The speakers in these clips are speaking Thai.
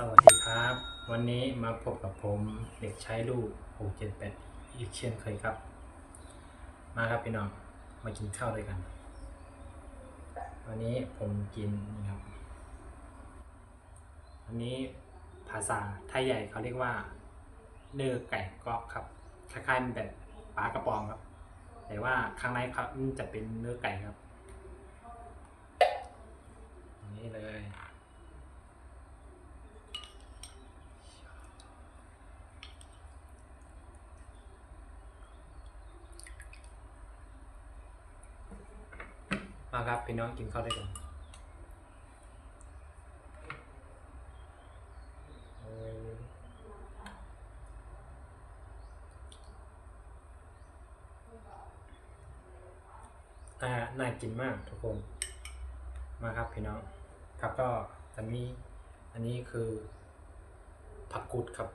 สวัสดีครับ วันนี้มาพบกับผมเด็กใช้ลูก678 อีกเช่นเคยครับ มาครับพี่น้องมากินข้าวด้วยกัน วันนี้ผมกินนี่ครับอันนี้ภาษาไทยใหญ่เขาเรียกว่า เนื้อไก่กรอบครับคล้ายๆแบบปลากระป๋องครับ แต่ว่าข้างในครับจะเป็นเนื้อไก่ครับนี่เลย มาครับพี่น้องกินข้าวได้กันเอออ่าน่ากินมากทุกคน มาครับพี่น้อง ครับก็จะมีอันนี้คือผักกุดครับ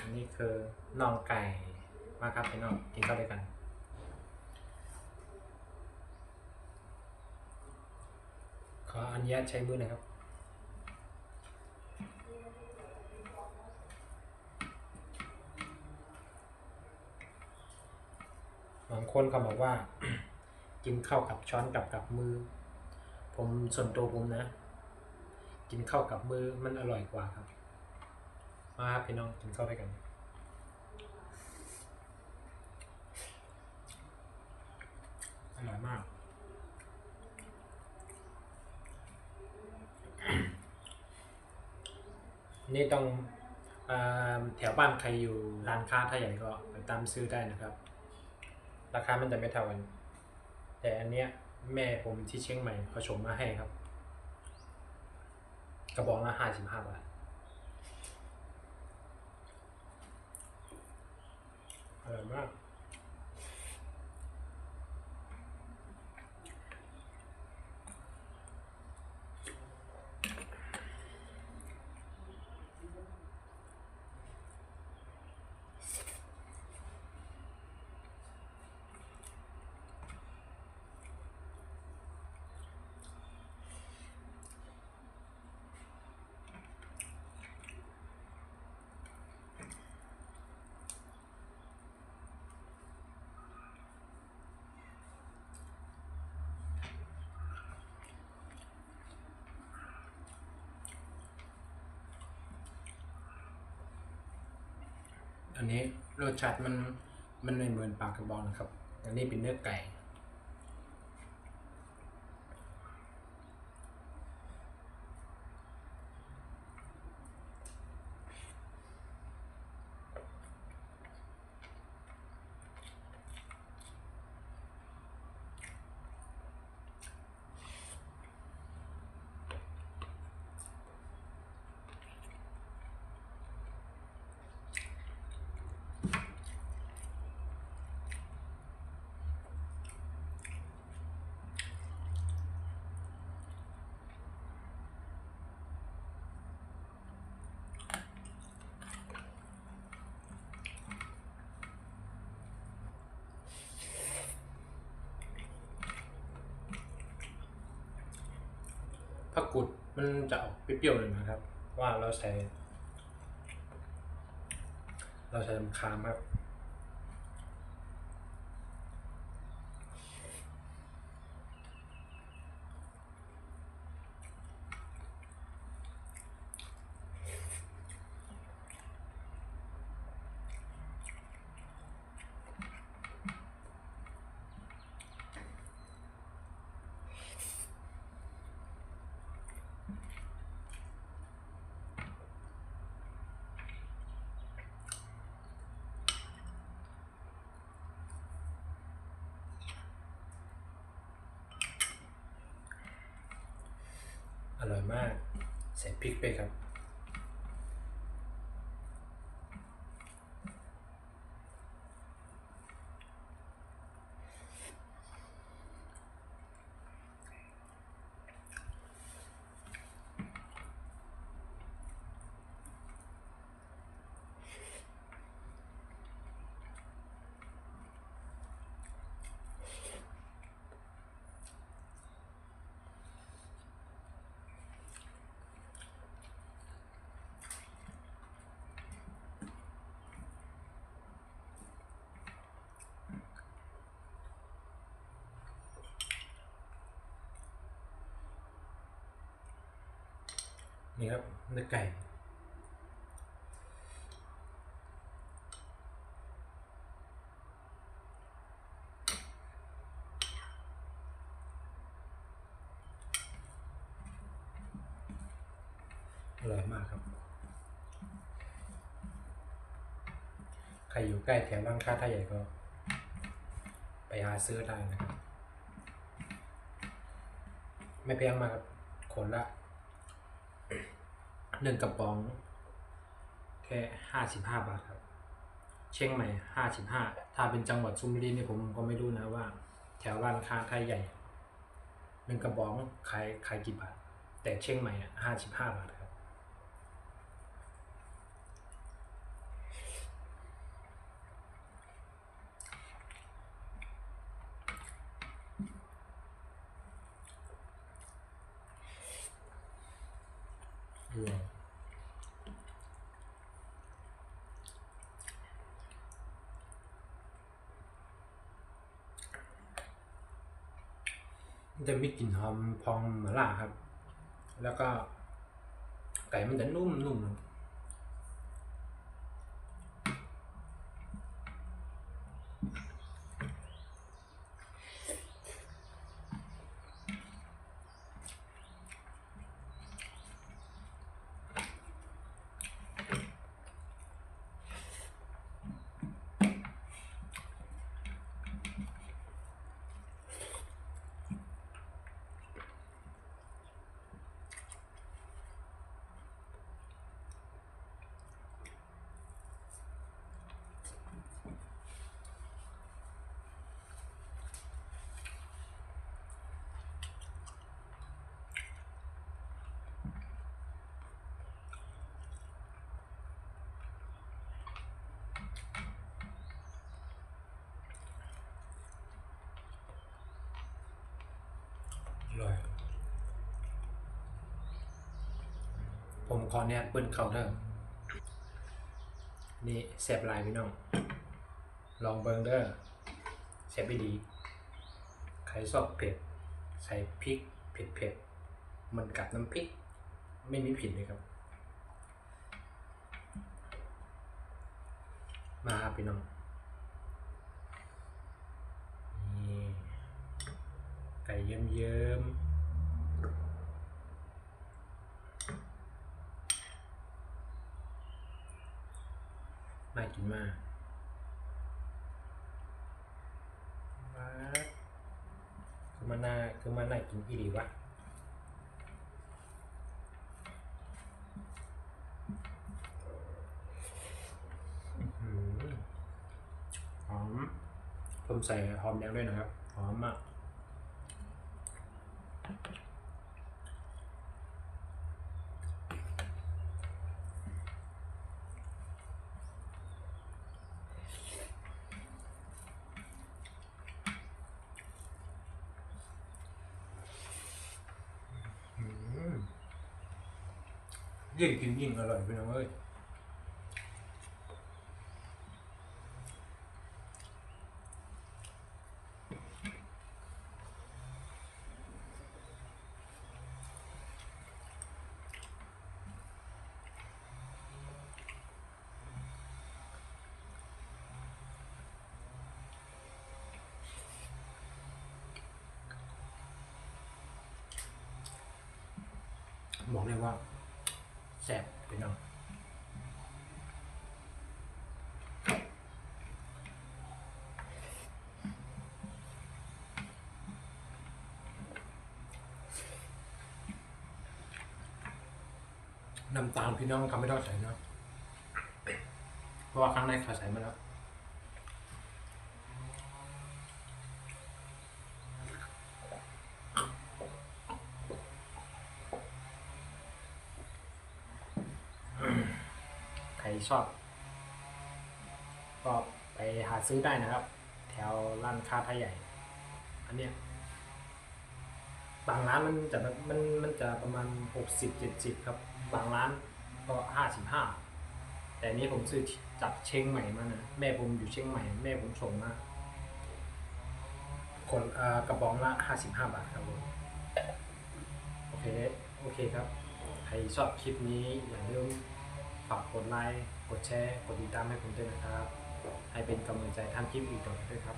อันนี้คือน่องไก่ มาครับพี่น้องกินข้าวด้วยกัน ออนุญาตใช้มือนะครับ บางคนเขาบอกว่ากินข้าวกับช้อนกับกับมือ ผมส่วนตัวผมนะ กินข้าวกับมือมันอร่อยกว่าครับ มาครับพี่น้องกินข้าวด้วยกันอร่อยมาก นี่ต้องอแถวบ้านใครอยู่ร้านค้าถ้าใหญ่ก็ไปตามซื้อได้นะครับ ราคามันจะไม่เท่ากัน แต่อันเนี้ยแม่ผมที่เชียงใหม่เขาชมมาให้ครับ กระบอกละห้าสิบห้าบาทอร่อยมาก อันนี้รสชาติมันมันไม่เหมือนปลากระบอกนะครับ อันนี้เป็นเนื้อไก่ มันจะออกเปรี้ยวๆเลยนะครับ ว่าเราใช้ เราใช้น้ำคามครับ อร่อยมาก ใส่พริกไปครับ นี่ครับเนื้อไก่ อร่อยมากครับ ใครอยู่ใกล้แถวร้านค้าท่าใหญ่ก็ ไปหาซื้อได้นะครับ ไม่แพงมากครับคนละ หนึ่งกระป๋องแค่ห้าสิบห้าบาทครับ เชียงใหม่ห้าสิบห้าถ้าเป็นจังหวัดชุมพรนี่ผมก็ไม่รู้นะว่า แถวร้านค้าไทยใหญ่หนึ่งกระป๋องขายขายกี่บาท แต่เชียงใหม่ห้าสิบห้าบาทครับ อร่อยมัน จะมีกลิ่นหอมพองหมะล่าครับ แล้วก็ไก่มันจะนุ่มๆอร่อย ผมขอเนี่ยเปิ้นเข่าเด้อนี่แซบลายพี่น้อง ลองเบิงเด้อแซบไม่ดี ใครชอบเผ็ด ใส่พริกเผ็ดเผ็ดๆมันกับน้ำพริก ไม่มีผิดเลยครับ มาครับพี่น้องนี่ไก่เยิ้มเยิ้มๆน่ากินมากมา น่าคือมันน่ากินอีหลีวะอื้อหือหอมผมใส่หอมแดงด้วยนะครับ หอมมาก อืม ยิ่งกินยิ่งอร่อยพี่น้องเอ้ยบอกเลยว่า แซ่บพี่น้องน้ำตาลพี่น้องเขาไม่ต้องใส่เนาะเพราะว่าครั้งในเขาใส่มาแล้ว ชอบ ก็ไปหาซื้อได้นะครับ แถวร้านค้าไทยใหญ่ อันเนี้ยบางร้านมันจะแบมันมันจะประมาณหกสิบเจ็ดสิบครับ บางร้านก็ห้าสิบห้าแต่อันนี้ผมซื้อจากเชียงใหม่มานะแม่ผมอยู่เชียงใหม่ แม่ผมส่งมาคนกระป๋องละห้าสิบห้าบาทครับผมโอเค โอเคครับ ใครชอบคลิปนี้อย่าลืม ฝากกดไลค์ กดแชร์ กดติดตามให้ผมด้วยนะครับ ให้เป็นกำลังใจทำคลิปอีกต่อไปด้วยครับ